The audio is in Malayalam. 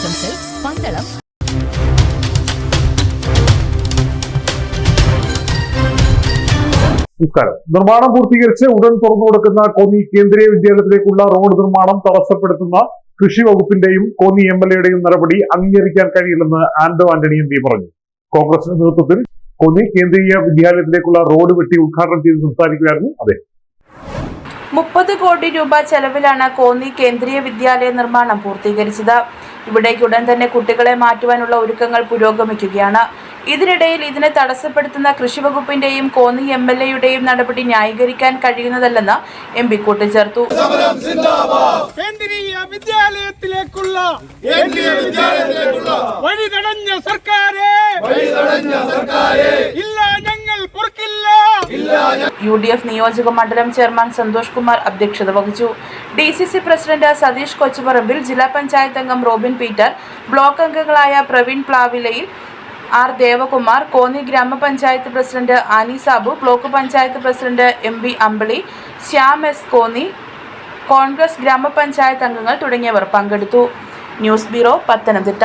ശ്രീവത്സം പന്തളം നമസ്കാരം. നിർമ്മാണം പൂർത്തീകരിച്ച് ഉടൻ തുറന്നു കൊടുക്കുന്ന കോന്നി കേന്ദ്രീയ വിദ്യാലയത്തിലേക്കുള്ള റോഡ് നിർമ്മാണം തടസ്സപ്പെടുത്തുന്ന കൃഷി വകുപ്പിന്റെയും കോന്നി എം എൽ എയുടെയും നടപടി അംഗീകരിക്കാൻ കഴിയില്ലെന്ന് ആന്റോ ആന്റണി എം പി പറഞ്ഞു. കോൺഗ്രസിന്റെ നേതൃത്വത്തിൽ കോന്നി കേന്ദ്രീയ വിദ്യാലയത്തിലേക്കുള്ള റോഡ് വെട്ടി ഉദ്ഘാടനം ചെയ്ത് സംസാരിക്കുകയായിരുന്നു അദ്ദേഹം. മുപ്പത് കോടി രൂപ ചെലവിലാണ് കോന്നി കേന്ദ്രീയ വിദ്യാലയ നിർമ്മാണം പൂർത്തീകരിച്ചത്. ഇവിടേക്ക് ഉടൻ തന്നെ കുട്ടികളെ മാറ്റുവാനുള്ള ഒരുക്കങ്ങൾ പുരോഗമിക്കുകയാണ്. ഇതിനിടയിൽ ഇതിനെ തടസ്സപ്പെടുത്തുന്ന കൃഷിവകുപ്പിന്റെയും കോന്നി എം എൽ എയുടെയും നടപടി ന്യായീകരിക്കാൻ കഴിയുന്നതല്ലെന്ന് എം പി കൂട്ടിച്ചേർത്തു. കേന്ദ്രീയ വിദ്യാലയത്തിലേക്കുള്ള വഴി തടഞ്ഞ സർക്കാരെ! യു ഡി എഫ് നിയോജക മണ്ഡലം ചെയർമാൻ സന്തോഷ് കുമാർ അധ്യക്ഷത വഹിച്ചു. D C C president Satheesh Kochuparambil ജില്ലാ പഞ്ചായത്ത് അംഗം റോബിൻ പീറ്റർ ബ്ലോക്ക് അംഗങ്ങളായ പ്രവീൺ പ്ലാവിലയിൽ ആർ ദേവകുമാർ കോന്നി ഗ്രാമപഞ്ചായത്ത് president Annie Sabu block panchayat president M B Ambili Shyam S Konni Congress ഗ്രാമപഞ്ചായത്ത് അംഗങ്ങൾ തുടങ്ങിയവർ പങ്കെടുത്തു. News bureau Pathanamthitta.